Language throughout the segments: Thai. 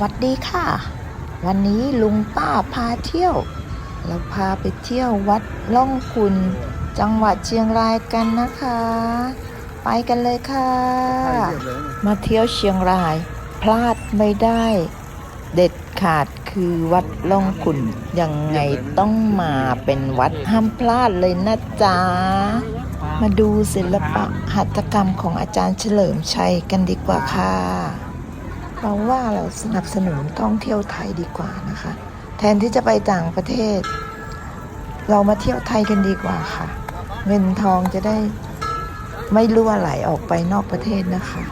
วัสดีค่ะ วันนี้ลุงป้าพาเที่ยว เราพาไปเที่ยววัดล่องขุนจังหวัดเชียงรายกันนะคะ ไปกันเลยค่ะ มาเที่ยวเชียงราย พลาดไม่ได้ เด็ดขาดคือวัดล่องขุนยังไงต้องมาเป็นวัดห้ามพลาดเลยนะจ๊ะมาดูศิลปะหัตถกรรมของอาจารย์เฉลิมชัยกันดีกว่าค่ะ เราว่าเราสนับสนุนท่องเที่ยวไทยดีกว่านะคะ แทนที่จะไปต่างประเทศ เรามาเที่ยวไทยกันดีกว่าค่ะ เงินทองจะได้ไม่รั่วไหลออกไปนอกประเทศนะคะ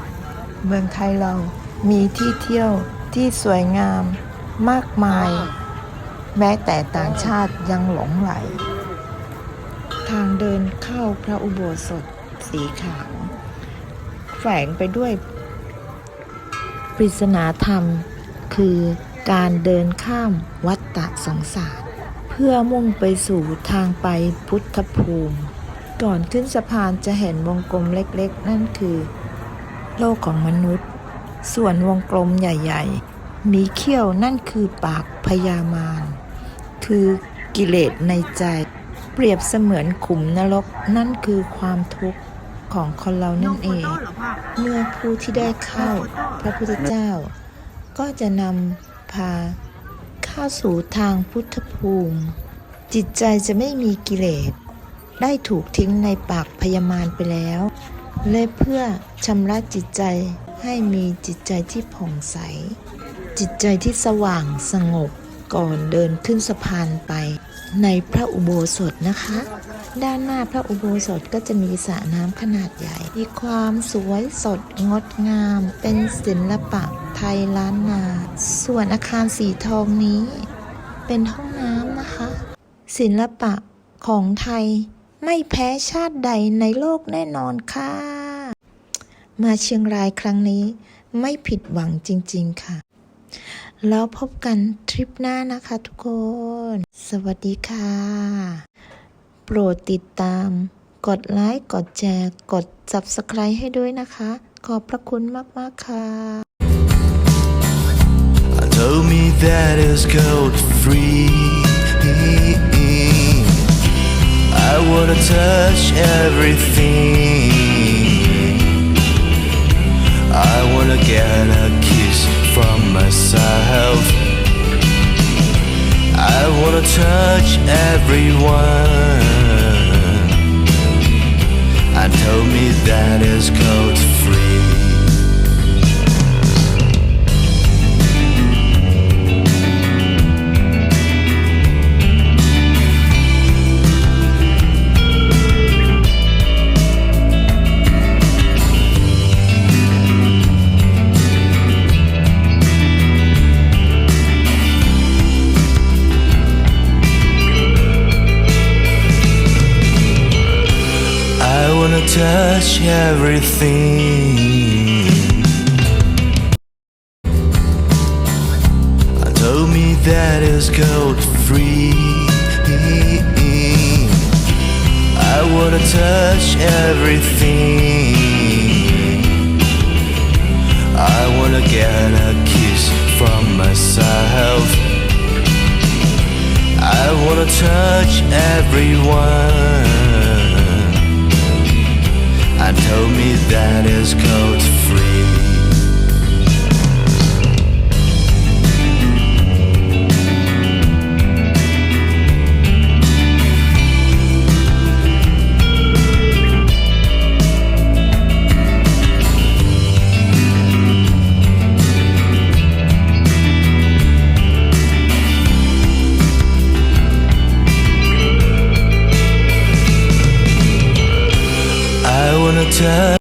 เมืองไทยเรามีที่เที่ยวที่สวยงามมากมาย แม้แต่ต่างชาติยังหลงไหล ทางเดินเข้าพระอุโบสถสีขาว แฝงไปด้วย ริศนาธรรม คือการเดินข้ามวัฏฏะสงสาร เพื่อมุ่งไปสู่ทางไปพุทธภูมิ ก่อนขึ้นสะพานจะเห็นวงกลมเล็กๆ นั่นคือ โลกของมนุษย์ ส่วนวงกลมใหญ่ ๆ มีเขี้ยวนั่นคือปากพยามารคือกิเลสในใจ เปรียบเสมือนขุมนรกนั่นคือความทุกข์ ของคนเรานั่นเอง เมื่อผู้ที่ได้เข้าพระพุทธเจ้า ก็จะนำพาเข้าสู่ทางพุทธภูมิ จิตใจจะไม่มีกิเลส ได้ถูกทิ้งในปากพยามารไปแล้วและเพื่อชำระจิตใจให้มีจิตใจที่ผ่องใส จิตใจที่สว่างสงบก่อนเดินขึ้นสะพานไปในพระอุโบสถนะคะ ด้านหน้าพระอุโบสถก็จะมีสระน้ำขนาดใหญ่ มีความสวยสดงดงาม เป็นศิลปะไทยล้านนา ส่วนอาคารสีทองนี้ เป็นห้องน้ำนะคะ ศิลปะของไทยไม่แพ้ชาติใดในโลกแน่นอนค่ะ มาเชียงรายครั้งนี้ไม่ผิดหวังจริง ๆ ค่ะ แล้วพบกันทริปหน้านะคะทุกคน สวัสดีค่ะ ปรดติดตาม กดไลค์ กดแชร์ กด Subscribe ให้ด้วยนะคะ ขอบพระคุณมาก ๆ ค่ะ told me that it's gold free. I wanna touch everything. I wanna get a kiss from myself. I wanna touch everyone. And told me that it's gold wanna touch everything. I told me that it's gold free. I wanna touch everything. I wanna get a kiss from myself. I wanna touch everyone told me that it's gold free. I wanna touch